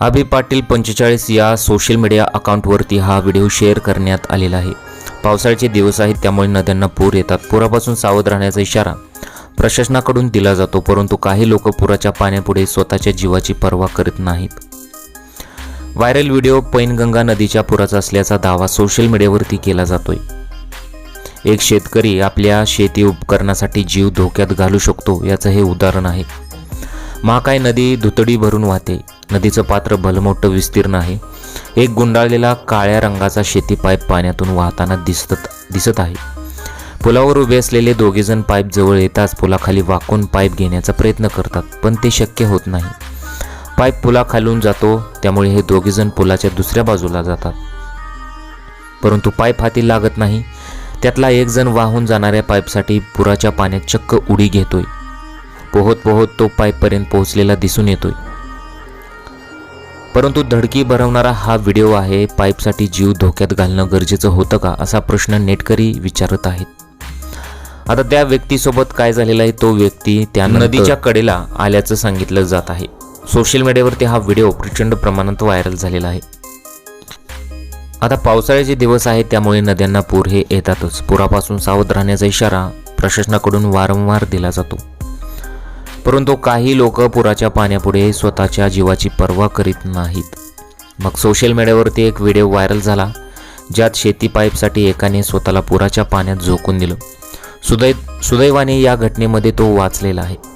अभि पाटील पंचेचाळीस या social media अकाउंटवरती हा व्हिडिओ शेअर करण्यात आलेला आहे. पावसाळ्याचे दिवस आहेत त्यामुळे नद्यांना पूर येतात. पुरापासून सावध राहण्याचा इशारा प्रशासनाकडून दिला जातो परंतु काही लोक पुराच्या पाण्यापुढे स्वतःच्या जीवाची पर्वा करत नाहीत. व्हायरल व्हिडिओ पैनगंगा नदीच्या पुराचा असल्याचा दावा सोशल मीडियावरती केला जातोय. एक शेतकरी आपल्या शेती उपकरणासाठी जीव धोक्यात घालू शकतो याचं हे उदाहरण आहे. महाकाय नदी धुतडी भरून वाहते. नदीचं पात्र भलमोठं विस्तीर्ण आहे. एक गुंडाळलेला काळ्या रंगाचा शेती पाईप पाण्यातून वाहताना दिसत दिसत आहे. पुलावर उभे असलेले दोघेजण पाईप जवळ येताच पुलाखाली वाकून पाईप घेण्याचा प्रयत्न करतात पण ते शक्य होत नाही. पाईप पुलाखालून जातो त्यामुळे हे दोघेजण पुलाच्या दुसऱ्या बाजूला जातात. परंतु पाईप हाती लागत नाही. त्यातला एक जण वाहून जाणाऱ्या पाईपसाठी पुराच्या पाण्यात चक्क उडी घेतोय. पोहत पोहत तो पाईपपर्यंत पोहोचलेला दिसून येतोय. परंतु धडकी भरवणारा हा व्हिडिओ आहे पाईपसाठी जीव धोक्यात घालणं गरजेचं होतं का असा प्रश्न नेटकरी विचारत आहेत. आता त्या व्यक्तीसोबत काय झालेला आहे तो व्यक्ती त्या नदीच्या कडेला आल्याचं सांगितलं जात आहे. सोशल मीडियावरती हा व्हिडिओ प्रचंड प्रमाणात व्हायरल झालेला आहे. आता पावसाळ्याचे दिवस आहेत त्यामुळे नद्यांना पूर हे येतातच. पुरापासून सावध राहण्याचा इशारा प्रशासनाकडून वारंवार दिला जातो. परंतु काही लोक पुराच्या पाण्यापुढे स्वतःच्या जीवाची पर्वा करीत नाहीत. मग सोशल मीडियावरती एक व्हिडिओ व्हायरल झाला ज्यात शेती पाईपसाठी एकाने स्वतःला पुराच्या पाण्यात झोकून दिलं. सुदै सुदैवाने या घटनेमध्ये तो वाचलेला आहे.